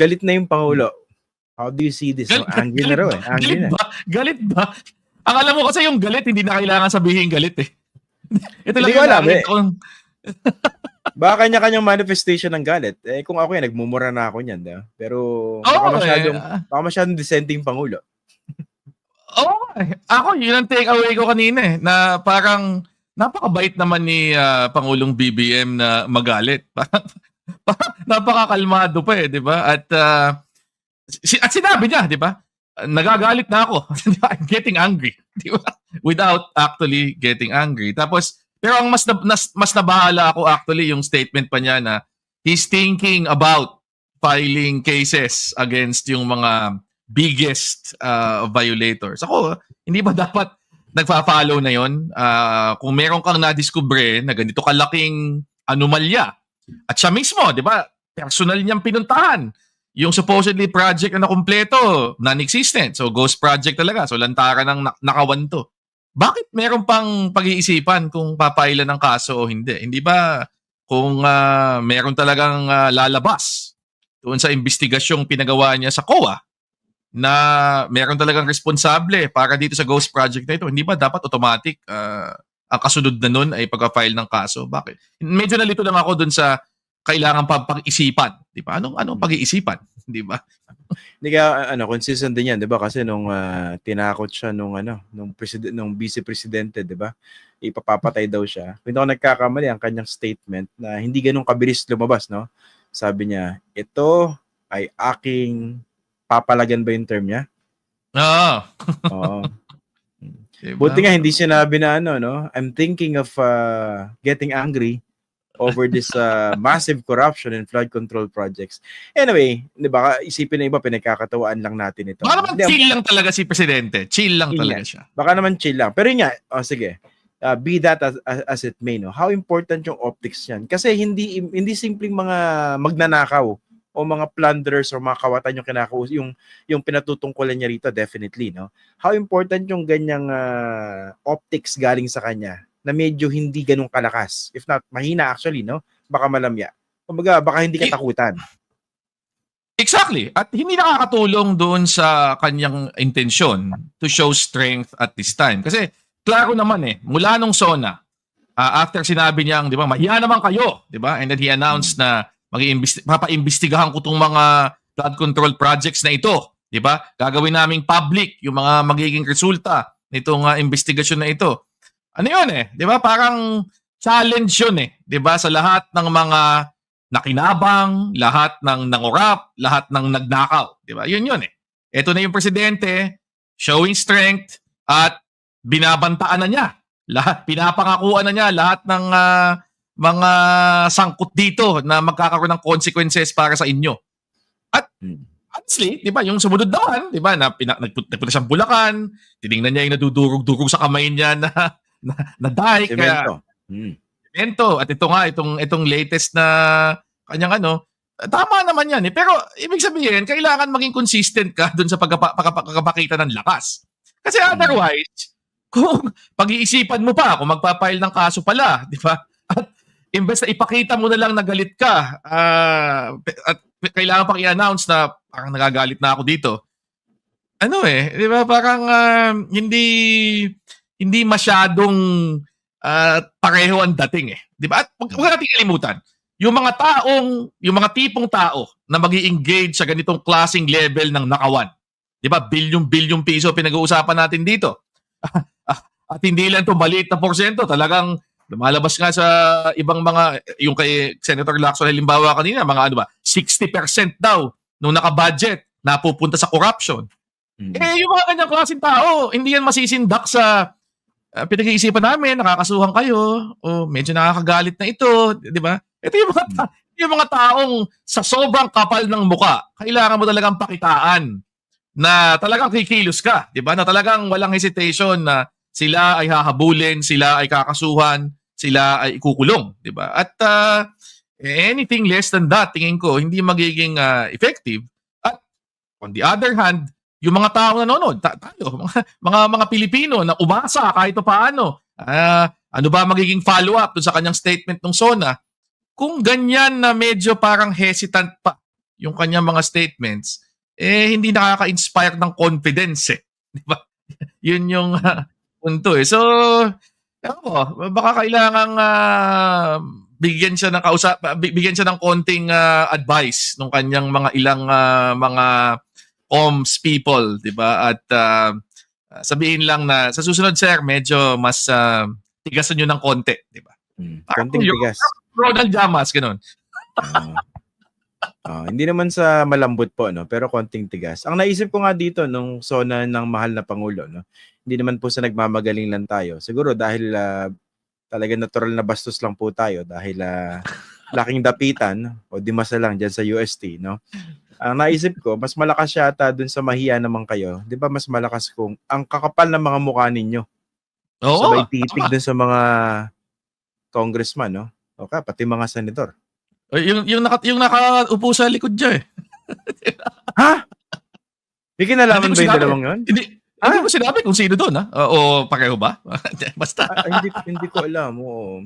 galit na yung Pangulo. How do you see this? No? Angry na raw eh. Angry galit na. ba? Galit ba? Ang alam mo kasi yung galit, hindi na kailangan sabihin galit eh. Ito lang yung alam, eh. kong- Baka kanya-kanyang manifestation ng galit. Eh kung ako yan, nagmumura na ako niyan. Diba? Pero baka Oo, masyadong, eh. baka masyadong dissenting Pangulo. Oo. eh. Ako, yun ang take away ko kanina eh. Na parang napakabait naman ni ah, Pangulong BBM na magalit. Parang napakakalmado pa eh, di ba? At, si- at sinabi niya, di ba? Nagagalit na ako. I'm getting angry. Di ba? Without actually getting angry. Tapos, pero ang mas, na, nas- mas nabahala ako actually yung statement pa niya na he's thinking about filing cases against yung mga biggest uh, violators. Ako, hindi ba dapat nagfa-follow na yon? Ah, kung meron kang nadiskubre na ganito kalaking anomalya, at siya mismo, di ba, personal niyang pinuntahan. Yung supposedly project na nakumpleto, non-existent. So, ghost project talaga. So, lantaran ng nak- nakawan to. Bakit meron pang pag-iisipan kung papailan ng kaso o hindi? Hindi ba kung ah, meron talagang ah, lalabas doon sa investigasyong pinagawa niya sa COA, na meron talagang responsable para dito sa ghost project na ito, hindi ba dapat automatic ah, ang kasunod na nun ay pagka-file ng kaso? Bakit? Medyo nalito lang ako dun sa kailangan pa pag-isipan. Di ba? Anong, anong pag-iisipan? Di ba? Hindi kaya ano, consistent din yan, 'di ba? Kasi nung ah, tinakot siya nung ano, nung president nung vice presidente, 'di ba? Ipapapatay daw siya. Kung hindi ako nagkakamali ang kanyang statement na hindi ganun kabilis lumabas, no? Sabi niya, ito ay aking papalagan ba yung term niya? Oo. Oo. Diba? Buti nga hindi sinabi na ano, no? I'm thinking of uh, getting angry over this uh, massive corruption and flood control projects. Anyway, 'di ba? Isipin na iba pinagkakatawaan lang natin ito. Baka naman chill lang talaga si Presidente. Chill lang Yun talaga yan. siya. baka naman chill lang. Pero yun nga, oh, sige. Uh, be that as, as, as it may, no? How important yung optics yan? Kasi hindi hindi simpleng mga magnanakaw o mga plunderers o mga kawatan yung kinakaus yung yung pinatutungkulan niya rito definitely no how important yung ganyang ah, optics galing sa kanya na medyo hindi ganun kalakas if not mahina actually no baka malamya kumbaga baka hindi katakutan Exactly. At hindi nakakatulong doon sa kanyang intensyon to show strength at this time. Kasi klaro naman eh, mula nung SONA, ah, after sinabi niyang, di ba, mahiya naman kayo, di ba? And then he announced na mag-iimbesti- papaimbestigahan ko tong mga flood control projects na ito, di ba? Gagawin naming public yung mga magiging resulta nitong ah, investigasyon na ito. Ano yun eh, di ba? Parang challenge yun eh, di ba? Sa lahat ng mga nakinabang, lahat ng nangurap, lahat ng nagnakaw. Di ba? Yun yun eh. Ito na yung presidente, showing strength, at binabantaan na niya. Lahat, pinapangakuan na niya lahat ng ah, mga sangkot dito na magkakaroon ng consequences para sa inyo. At Hmm. honestly, di ba, yung sumunod naman, di ba, na nagpunta siyang Bulacan, tiningnan niya yung nadudurog-durog sa kamay niya na, na, na dike, kaya Hmm. evento at ito nga itong itong latest na kanyang ano tama naman yan eh pero ibig sabihin kailangan maging consistent ka dun sa pagkapakita ng lakas kasi otherwise kung pag-iisipan mo pa kung magpapile ng kaso pala di ba imbes na ipakita mo na lang na galit ka pe- at kailangan pang i-announce na parang nagagalit na ako dito ano eh di ba parang ah, hindi hindi masyadong at pareho ang dating eh. 'Di ba? At wag wag nating kalimutan, yung mga taong, yung mga tipong tao na mag engage sa ganitong klasing level ng nakawan. 'Di ba? Bilyong-bilyong piso pinag-uusapan natin dito. At hindi lang 'to maliit na porsyento, talagang lumalabas nga sa ibang mga yung kay Senator Lacson halimbawa kanina, mga ano ba, 60% daw nung naka-budget napupunta sa corruption. Hmm. Eh, yung mga kanyang klaseng tao, hindi yan masisindak sa uh, pinag-iisipan namin, nakakasuhan kayo, o medyo nakakagalit na ito, di ba? Ito yung mga, ta- yung mga taong sa sobrang kapal ng muka, kailangan mo talagang pakitaan na talagang kikilos ka, di ba? Na talagang walang hesitation na sila ay hahabulin, sila ay kakasuhan, sila ay ikukulong, di ba? At uh, anything less than that, tingin ko, hindi magiging uh, effective. At on the other hand, yung mga tao na nanonood, ta- tayo, mga, mga mga Pilipino na umasa kahit pa paano, ah, ano ba magiging follow-up sa kanyang statement ng SONA, kung ganyan na medyo parang hesitant pa yung kanyang mga statements, eh hindi nakaka-inspire ng confidence eh. Di ba? Yun yung ah, punto eh. So, ewan ko, baka kailangang ah, bigyan siya ng kausap, bi- bigyan siya ng konting ah, advice nung kanyang mga ilang ah, mga comms people, 'di ba? At ah, sabihin lang na sa susunod sir, medyo mas ah, tigasan niyo ng konti, 'di ba? Hmm. Parang Konting tigas. Ronald Llamas ganun. Ah. Ah, hindi naman sa malambot po no, pero konting tigas. Ang naisip ko nga dito nung sona ng mahal na pangulo no. Hindi naman po sa nagmamagaling lang tayo. Siguro dahil ah, talaga natural na bastos lang po tayo dahil ah, laking dapitan o di masa lang diyan sa UST no. Ang naisip ko, mas malakas siya ata dun sa mahiya naman kayo. 'Di ba mas malakas kung ang kakapal ng mga mukha ninyo. Oo. Sabay titig dun sa mga congressman no. O ka, pati mga senador. Eh, yung yung naka, yung nakaupo sa likod niya eh. Ha? May kinalaman ba yung dalawang yun? Hindi hindi ko sinabi kung sino doon ha. O, o pareho ba? Basta. Ah, hindi, hindi ko alam. Oo.